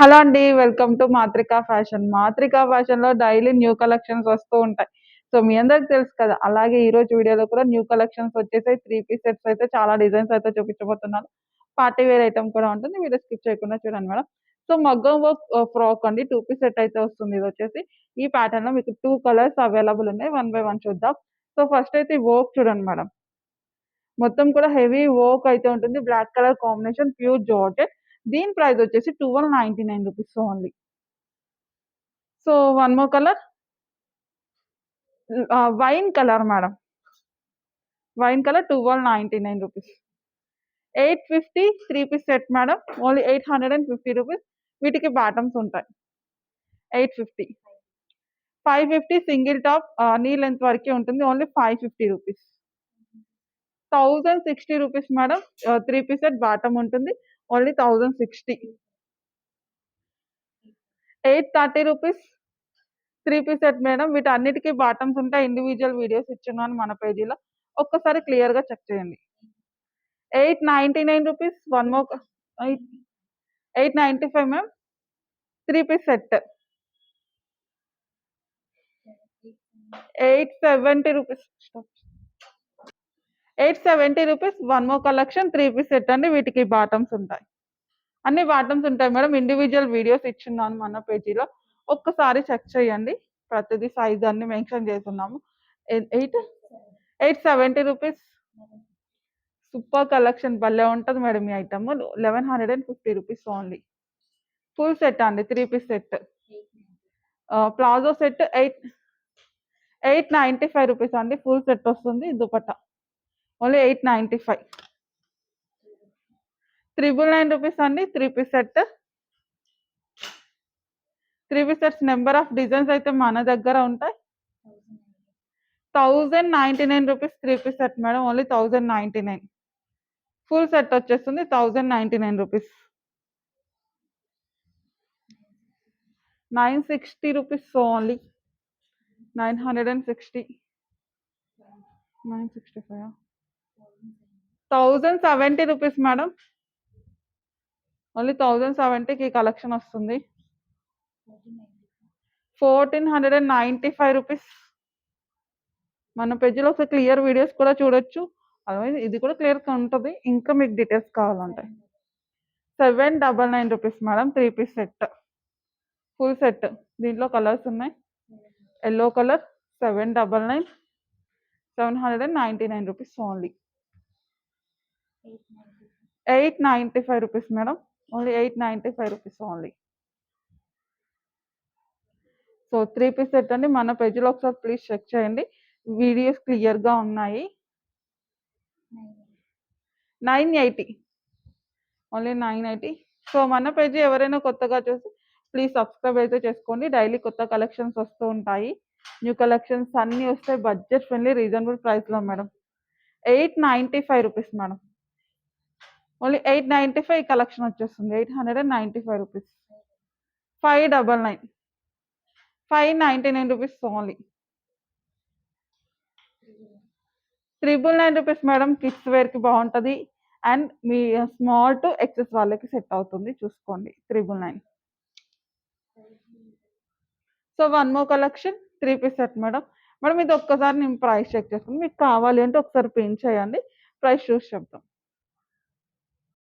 Hello అండి welcome to Matrika fashion. Matrika ఫ్యాషన్లో daily new collections వస్తూ ఉంటాయి. సో మీ అందరికి తెలుసు కదా అలాగే ఈ రోజు వీడియోలో కూడా న్యూ కలెక్షన్స్ వచ్చేసి త్రీ పీస్ సెట్స్ అయితే చాలా డిజైన్స్ అయితే చూపించబోతున్నాను పార్టీ వేర్ ఐటమ్ కూడా ఉంటుంది. వీడియో స్కిప్ చేయకుండా చూడండి మేడం. సో మగ్గం వర్క్ ఫ్రాక్ అండి. టూ పీస్ సెట్ అయితే వస్తుంది ఇది వచ్చేసి ఈ ప్యాటర్న్లో మీకు టూ కలర్స్ అవైలబుల్ ఉన్నాయి. వన్ బై వన్ చూద్దాం. సో ఫస్ట్ అయితే వర్క్ చూడండి మేడం. మొత్తం కూడా హెవీ వర్క్ అయితే ఉంటుంది. Black colour combination pure georgette. దీని ప్రైస్ వచ్చేసి twelve ninety nine rupees only. So one more colour? Wine colour madam. Wine colour twelve ninety nine rupees. Eight fifty three piece set madam. Only eight hundred and fifty rupees. వీటికి bottoms ఉంటాయి. Eight fifty. Five fifty single top knee length వరకే ఉంటుంది. Only five fifty rupees. Thousand sixty rupees madam. Three piece set bottom ఉంటుంది. Only thousand sixty. Eight thirty rupees three piece set madam. వీటన్నిటికీ bottoms ఉంటాయి. Individual videos ఇచ్చున్నాను మన పేజీలో. ఒక్కసారి క్లియర్గా చెక్ చేయండి. Eight ninety nine rupees. One more eight eight ninety five ma'am. Three piece set. Eight seventy rupees. Eight seventy rupees one more collection three piece set అండి. వీటికి బాటమ్స్ ఉంటాయి. అన్ని బాటమ్స్ ఉంటాయి మేడం. ఇండివిజువల్ వీడియోస్ ఇచ్చున్నాను మన పేజీలో. ఒక్కసారి check చేయండి. ప్రతిదీ సైజ్ అన్ని మెన్షన్ చేస్తున్నాము. Eight? Eight seventy rupees. Super collection. భలే ఉంటుంది మేడం ఈ item. Eleven hundred and fifty rupees only. Full set అండి. Three piece set. Palazzo set eight eight ninety five rupees అండి. ఫుల్ సెట్ వస్తుంది. Dupatta. Only eight ninety five. Triple nine rupees అండి three piece set. Three piece sets number of designs అయితే మన దగ్గర ఉంటాయి. Thousand ninety nine rupees three piece set madam only thousand ninety nine. Full set వచ్చేస్తుంది thousand ninety nine rupees. Nine sixty rupees only. Nine hundred and sixty. Nine sixty five? Thousand seventy rupees madam. Only thousand సెవెంటీకి collection వస్తుంది. Fourteen hundred and ninety five rupees. మన పేజీలో ఒకసారి clear videos కూడా చూడొచ్చు. అదే ఇది కూడా క్లియర్గా ఉంటుంది. ఇంకా మీకు డీటెయిల్స్ కావాలంటే. Seven double nine rupees madam three piece set. Full set. దీంట్లో కలర్స్ ఉన్నాయి. Yellow colour seven double nine seven hundred and ninety nine rupees only. Eight ninety five rupees madam. Only eight ninety five rupees only. So three piece set అండి. మన పేజీలో ఒకసారి please check చేయండి. Videos క్లియర్గా ఉన్నాయి. Nine eighty. Only nine eighty. So మన page ఎవరైనా కొత్తగా చూసి ప్లీజ్ సబ్స్క్రైబ్ అయితే చేసుకోండి. డైలీ కొత్త కలెక్షన్స్ వస్తూ ఉంటాయి. న్యూ కలెక్షన్స్ అన్నీ వస్తాయి బడ్జెట్ ఫ్రెండ్లీ రీజనబుల్ ప్రైస్లో madam. Eight ninety five rupees madam. Only eight ninety five collection వచ్చేస్తుంది. Eight hundred and ninety five rupees. Five double nine. Five ninety nine rupees only. Triple nine rupees madam kids వేర్కి బాగుంటుంది. And మీ small to XS వాళ్ళకి set అవుతుంది. చూసుకోండి. Triple nine. So one more collection three piece set madam. Madam ఇది ఒక్కసారి నేను price check చేసుకుని మీకు కావాలి అంటే ఒకసారి పిన్ చేయండి. ప్రైస్ చూసి చెప్తాం.